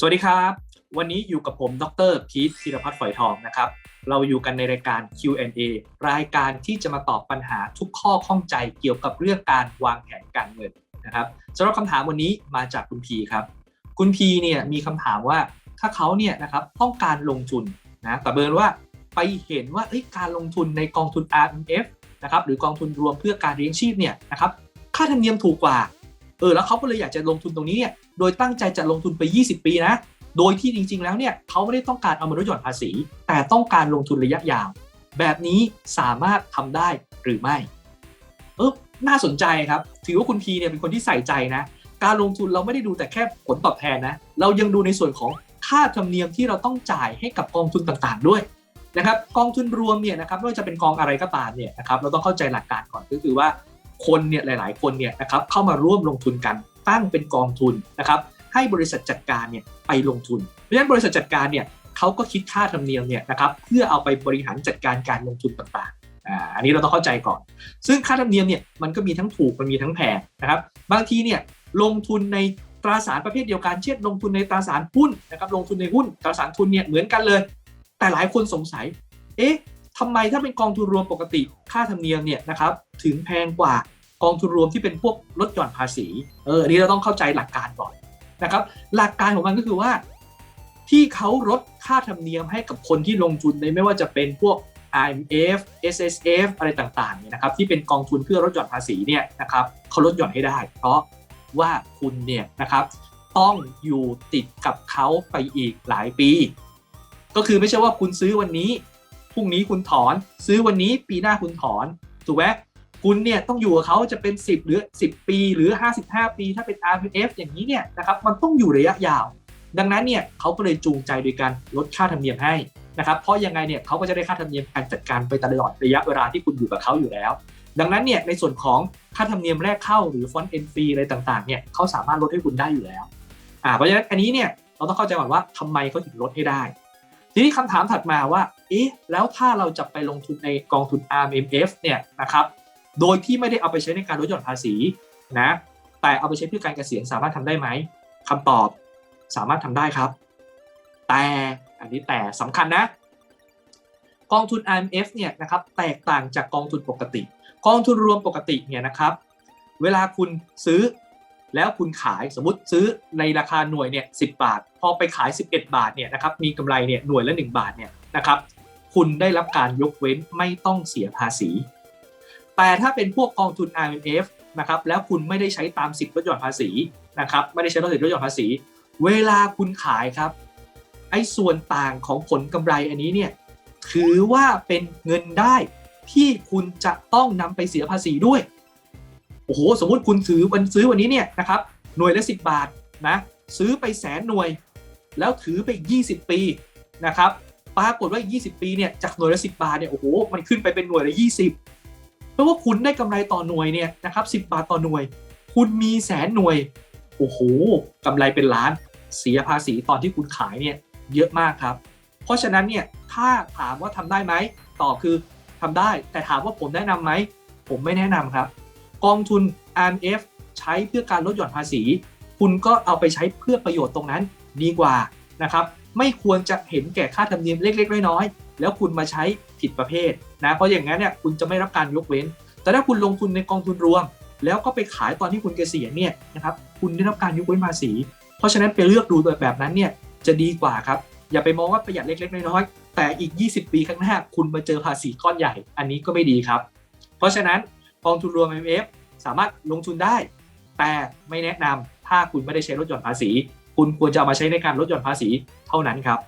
สวัสดีครับ วันนี้อยู่กับผมดรพีทธีรพัฒน์ฝอยทองนะครับ เราอยู่กันในรายการ Q&A รายการที่จะมาตอบปัญหาทุกข้อข้องใจเกี่ยวกับเรื่องการวางแผนการเงินนะครับสำหรับคำถามวันนี้มาจากคุณพีครับ คุณพีเนี่ยมีคำถามว่าถ้าเขาเนี่ยนะครับต้องการลงทุนนะแต่เบิร์นว่าไปเห็นว่าการลงทุนในกองทุน RMF นะครับหรือกองทุนรวมเพื่อการเลี้ยงชีพเนี่ยนะครับค่าธรรมเนียมถูกกว่า เออแล้วเขาก็เลยอยากจะลงทุนตรงนี้เนี่ยโดยตั้งใจจะลงทุนไป 20 ปีนะ โดยที่จริง ๆ แล้วเนี่ยเขาไม่ได้ต้องการเอามาลดหย่อนภาษี แต่ต้องการลงทุนระยะยาว แบบนี้สามารถทำได้หรือไม่เออน่าสนใจครับ ถือว่าคุณพีเนี่ยเป็นคนที่ใส่ใจนะ การลงทุนเราไม่ได้ดูแต่แค่ผลตอบแทนนะ เรายังดูในส่วนของค่าธรรมเนียมที่เราต้องจ่ายให้กับกองทุนต่างๆ ด้วยนะครับกองทุนรวมเนี่ยนะครับไม่ว่าจะเป็นกองอะไรก็ตามเนี่ยนะครับเราต้องเข้าใจหลักการก่อนก็คือว่า คนเนี่ยหลาย ๆ คนเนี่ยนะครับเข้ามาร่วมลงทุนกันตั้งเป็นกองทุนนะครับให้บริษัทจัดการเนี่ยไปลงทุน เพราะฉะนั้นบริษัทจัดการเนี่ยเขาก็คิดค่าธรรมเนียมเนี่ยนะครับเพื่อเอาไปบริหารจัดการการลงทุนต่างๆอ่าอันนี้เราต้องเข้าใจก่อน ซึ่งค่าธรรมเนียมเนี่ยมันก็มีทั้งถูกมันมีทั้งแพงนะครับบางทีเนี่ยลงทุนในตราสารประเภทเดียวกันเช่นลงทุนในตราสารหุ้นนะครับลงทุนในหุ้นตราสารทุนเนี่ยเหมือนกันเลย แต่หลายคนสงสัย เอ๊ะ ทำไมถ้าเป็นกองทุนรวมปกติค่าธรรมเนียมเนี่ยนะครับถึงแพงกว่ากองทุนรวมที่เป็นพวกลดหย่อนภาษีเออนี้เราต้องเข้าใจหลักการก่อนนะครับ หลักการของมันก็คือว่า ที่เขาลดค่าธรรมเนียมให้กับคนที่ลงทุนในไม่ว่าจะเป็นพวก IMF SSF อะไรต่างๆเนี่ยนะครับที่เป็นกองทุนเพื่อลดหย่อนภาษีเนี่ยนะครับเขาลดหย่อนให้ได้ เพราะว่าคุณเนี่ยนะครับต้องอยู่ติดกับเขาไปอีกหลายปี ก็คือไม่ใช่ว่าคุณซื้อวันนี้ รุ่งนี้คุณถอน ซื้อวันนี้ปีหน้าคุณถอนถูกไหมคุณเนี่ยต้องอยู่กับเขาจะเป็น 10 หรือ 10 ปีหรือ 55 ปี ถ้าเป็น RPF อย่างนี้เนี่ยนะครับมันต้องอยู่ระยะยาว ดังนั้นเนี่ยเขาก็เลยจูงใจโดยการลดค่าธรรมเนียมให้นะครับเพราะยังไงเนี่ยเขาก็จะได้ค่าธรรมเนียมการจัดการไปตลอดระยะเวลาที่คุณอยู่กับเขาอยู่แล้ว ดังนั้นเนี่ยในส่วนของค่าธรรมเนียมแรกเข้าหรือฟอนต์เอ็นฟรีอะไรต่างๆเนี่ยเขาสามารถลดให้คุณได้อยู่แล้วอ่าเพราะฉะนั้นอันนี้เนี่ยเราต้องเข้าใจก่อนว่าทำไมเขาถึงลดให้ได้ ทีนี้คำถามถัดมาว่าเอ๊ะแล้วถ้าเราจะไปลงทุนในกองทุน RMF เนี่ยนะครับโดยที่ไม่ได้เอาไปใช้ในการลดหย่อนภาษีนะแต่เอาไปใช้เพื่อการเกษียณสามารถทำได้ไหมคำตอบสามารถทำได้ครับ แต่อันนี้แต่สำคัญนะ กองทุน IMF เนี่ยนะครับแตกต่างจากกองทุนปกติ กองทุนรวมปกติเนี่ยนะครับ เวลาคุณซื้อ แล้วคุณขายสมมติซื้อในราคาหน่วยเนี่ยสิบาท พอไปขาย 11 บาทเนี่ยนะครับมีกำไรเนี่ยหน่วยละ 1 บาทเนี่ยนะครับคุณได้รับการยกเว้นไม่ต้องเสียภาษี แต่ถ้าเป็นพวกกองทุน IMF นะครับแล้วคุณไม่ได้ใช้ตามสิทธิลดหย่อนภาษีนะครับไม่ได้ใช้ลดสิทธิลดหย่อนภาษี เวลาคุณขายครับไอ้ส่วนต่างของผลกำไรอันนี้เนี่ยถือว่าเป็นเงินได้ที่คุณจะต้องนำไปเสียภาษีด้วย โอ้โหสมมติคุณซื้อวันซื้อวันนี้เนี่ยนะครับหน่วยละ 10 บาทนะซื้อไปแสนหน่วย แล้วถือไปอีก20 ปีนะครับปรากฏว่า 20 ปีเนี่ยจากหน่วยละ 10 บาทเนี่ยโอ้โหมันขึ้นไปเป็นหน่วยละ 20ราะว่าคุณได้กำไรต่อหน่วยเนี่ยนะครับสิบาทต่อหน่วย คุณมีแสนหน่วยโอ้โหกำไรเป็นล้านเสียภาษีตอนที่คุณขายเนี่ยเยอะมากครับ เพราะฉะนั้นเนี่ยถ้าถามว่าทำได้ไหมตอบคือทำได้ แต่ถามว่าผมแนะนำไหมผมไม่แนะนำครับ กองทุน RMF ใช้เพื่อการลดหย่อนภาษี คุณก็เอาไปใช้เพื่อประโยชน์ตรงนั้นดีกว่านะครับไม่ควรจะเห็นแก่ค่าธรรมเนียมเล็กๆน้อยๆแล้วคุณมาใช้ผิดประเภทนะเพราะอย่างนั้นเนี่ยคุณจะไม่รับการยกเว้น แต่ถ้าคุณลงทุนในกองทุนรวม แล้วก็ไปขายตอนที่คุณเกษียณเนี่ยนะครับคุณได้รับการยกเว้นภาษี เพราะฉะนั้นไปเลือกดูแบบนั้นเนี่ยจะดีกว่าครับอย่าไปมองว่าประหยัดเล็กๆน้อยๆแต่อีก 20 ปีข้างหน้า คุณมาเจอภาษีก้อนใหญ่ อันนี้ก็ไม่ดีครับ เพราะฉะนั้น องทุนรวม MF สามารถลงทุนได้ แต่ไม่แนะนำถ้าคุณไม่ได้ใช้ลดหย่อนภาษี คุณควรจะเอามาใช้ในการลดหย่อนภาษีเท่านั้นครับ